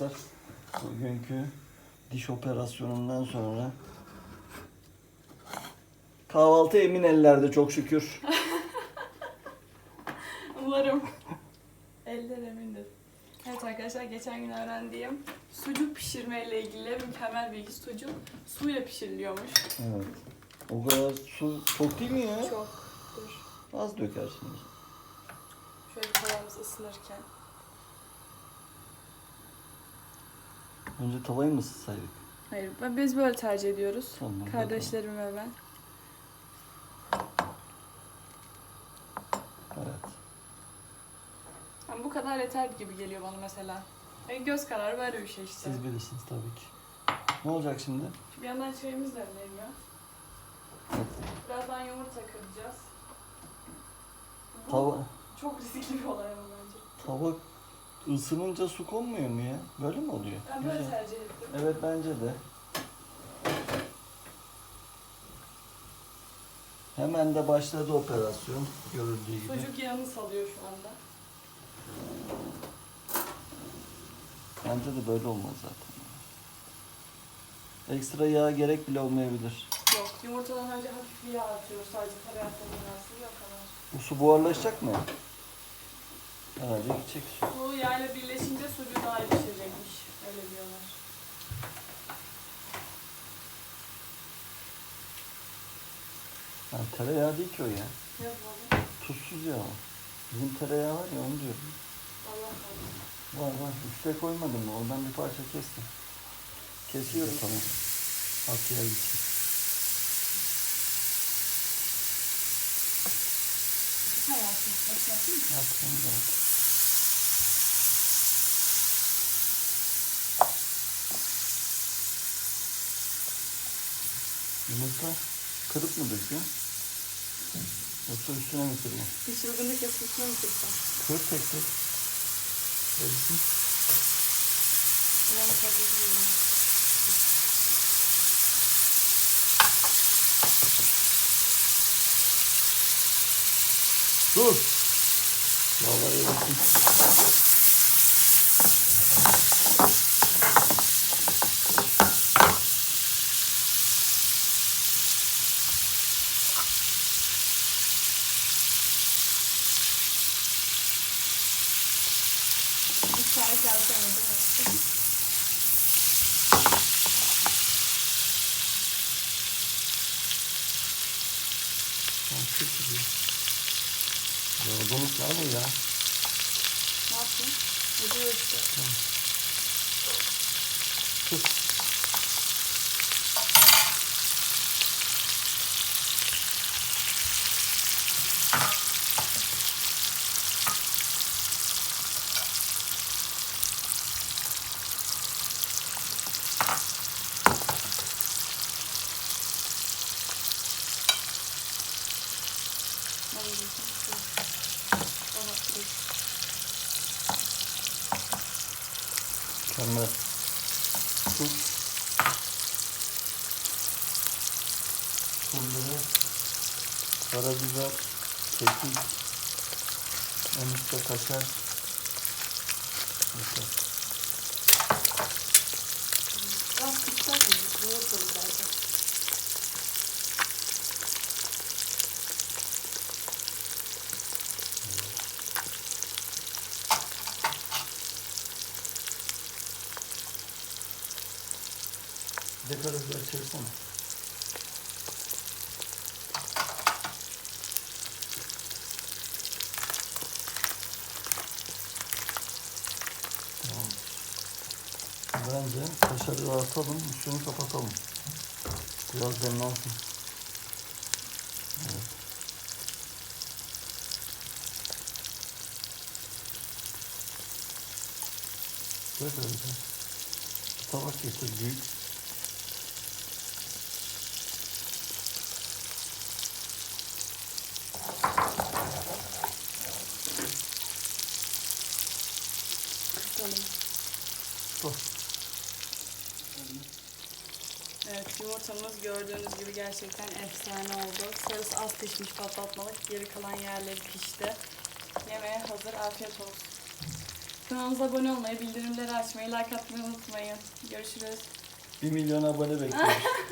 arkadaşlar. Bugünkü diş operasyonundan sonra kahvaltı emin ellerde çok şükür. Umarım. Eller emindir. Evet arkadaşlar geçen gün öğrendiğim sucuk pişirmeyle ilgili mükemmel bilgi sucuk suyla pişiriliyormuş. Evet. O kadar su çok değil mi ya? Çok. Dur. Az dökersiniz. Şöyle tavamız ısınırken. Önce tavayı mı ısıtsaydık? Hayır ben- biz böyle tercih ediyoruz. Tamam, Kardeşlerim ve ben. Evet. Yani bu kadar yeter gibi geliyor bana mesela. Yani göz kararı böyle bir şey işte. Siz bilirsiniz tabii ki. Ne olacak şimdi? Bir yandan çayımız demleniyor. Evet. Birazdan yumurta kıracağız. Bu Tava, Çok riskli bir olay ama bence. tava ısınınca su konmuyor mu ya? Böyle mi oluyor? Ben böyle Güzel. tercih ettim. Evet bence de. Hemen de başladı operasyon görüldüğü gibi. Sucuk yağını salıyor şu anda. Bence de böyle olmaz zaten. Ekstra yağ gerek bile olmayabilir. Yok, yumurtadan önce hafif bir yağ atıyoruz sadece tereyağı tadılması yok. Bu su buharlaşacak mı? Herhalde gidecek su. Bu yağla birleşince sucuğu daha iyi pişirecekmiş. Öyle diyorlar. Yani tereyağı değil ki o ya. Ne yapalım? Tuzsuz yağ o. Bizim tereyağı var ya onu diyorum. Allah Allah. Var var. Üste koymadım mı? Oradan bir parça kestim. Kesiyorum tamam. At yağ gitsin. Hayatım, hepsi yapayım mı? At onu da at. Yumurta kırıp mı döküyor? Yoksa üstüne mi kırıyor? Bir çılgınlık yapısına mı kırsam? Kır tek tek. Erisin. Ulan tabii ki. Dur. Vallahi erisin. Tamam, kır kırıyor. Ya donuk ya bu ya. Ne yapayım? Acıyor işte. Kır. Mükemmel. Tuz. Pul biber. Karabiber. Kekik. En üstte kaşar. Yeter. Biraz kıssak mı? Yumurtalı zaten. Bir de karabiber çeksene. Tamam. Bence kaşarı atalım, üstünü kapatalım. Biraz demlensin. Evet. Böyle. Bir tabak getir büyük. Kırsalım. Dur. Evet yumurtamız gördüğünüz gibi gerçekten efsane oldu. Sarısı az pişmiş patlatmalık. Geri kalan yerleri pişti. Yemeğe hazır. Afiyet olsun. Kanalımıza abone olmayı, bildirimleri açmayı, like atmayı unutmayın. Görüşürüz. 1 milyon abone bekliyoruz.